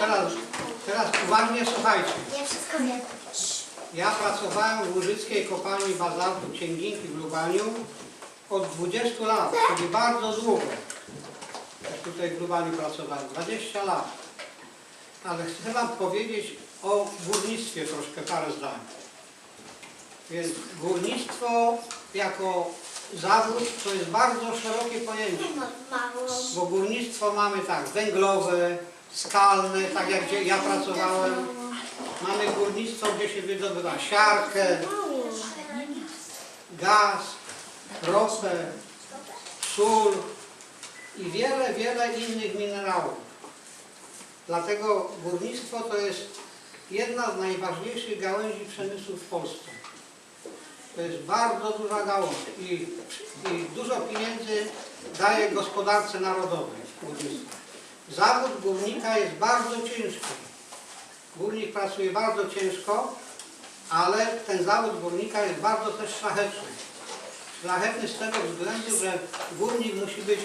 teraz, teraz uważnie słuchajcie. Ja wszystko wiem. Ja pracowałem w Łużyckiej kopalni bazaltu Księginki w Lubaniu od 20 lat, czyli bardzo długo. Jak tutaj w Lubaniu pracowałem, 20 lat. Ale chcę Wam powiedzieć o górnictwie troszkę parę zdań. Więc górnictwo jako zawód to jest bardzo szerokie pojęcie. Bo górnictwo mamy tak, węglowe, skalne, tak jak gdzie ja pracowałem. Mamy górnictwo, gdzie się wydobywa siarkę, gaz, ropę, sól i wiele, wiele innych minerałów. Dlatego górnictwo to jest jedna z najważniejszych gałęzi przemysłu w Polsce. To jest bardzo duża gałąź i, i dużo pieniędzy daje gospodarce narodowej górnictwo. Zawód górnika jest bardzo ciężki. Górnik pracuje bardzo ciężko, ale ten zawód górnika jest bardzo też szlachetny. Szlachetny z tego względu, że górnik musi być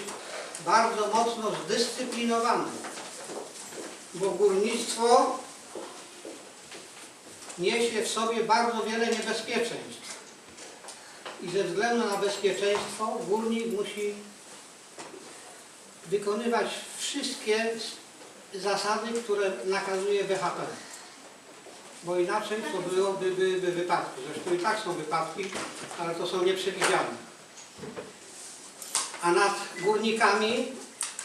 bardzo mocno zdyscyplinowany. Bo górnictwo niesie w sobie bardzo wiele niebezpieczeństw. I ze względu na bezpieczeństwo górnik musi wykonywać wszystkie zasady, które nakazuje BHP. Bo inaczej to byłoby by, by wypadki. Zresztą i tak są wypadki, ale to są nieprzewidziane. A nad górnikami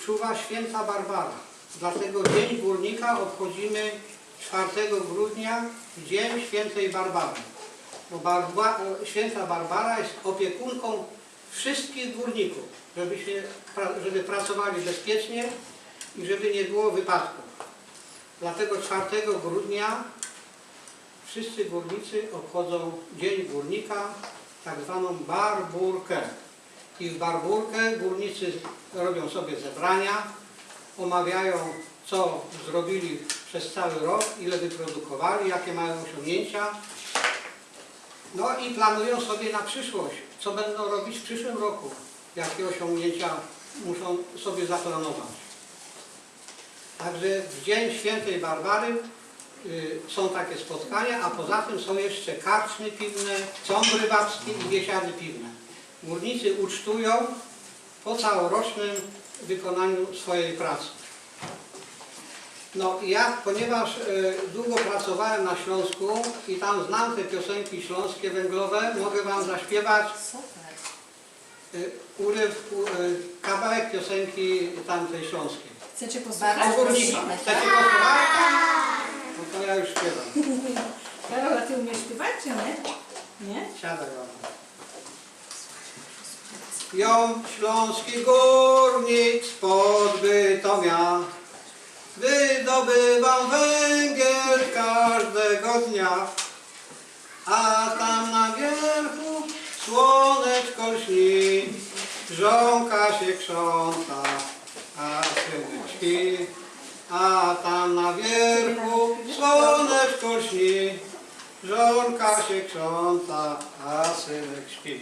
czuwa święta Barbara. Dlatego Dzień Górnika obchodzimy 4 grudnia, Dzień Świętej Barbary. Bo Barba, święta Barbara jest opiekunką wszystkich górników, żeby, się, żeby pracowali bezpiecznie i żeby nie było wypadków. Dlatego 4 grudnia wszyscy górnicy obchodzą Dzień Górnika, tak zwaną barburkę. I w barburkę górnicy robią sobie zebrania, omawiają co zrobili przez cały rok, ile wyprodukowali, jakie mają osiągnięcia. No i planują sobie na przyszłość, co będą robić w przyszłym roku, jakie osiągnięcia muszą sobie zaplanować. Także w Dzień Świętej Barbary y, są takie spotkania, a poza tym są jeszcze karczmy piwne, sąd rybacki i biesiady piwne. Górnicy ucztują po całorocznym wykonaniu swojej pracy. No ja, ponieważ y, długo pracowałem na Śląsku i tam znam te piosenki śląskie węglowe, mogę Wam zaśpiewać y, uryw, y, kawałek piosenki tamtej śląskiej. Chcecie O posłuchać? górnika. Chcecie posłuchać? No to ja już śpiewam. Karola, ty umiesz śpiewać, czy nie? Nie? Siadaj Wam. Ją śląski górnik spod Bytomia Wydobywam węgiel każdego dnia A tam na wierchu słoneczko śni Żonka się krząta, a śpi A tam na wierchu słoneczko śni Żonka się krząta, a synek śpi.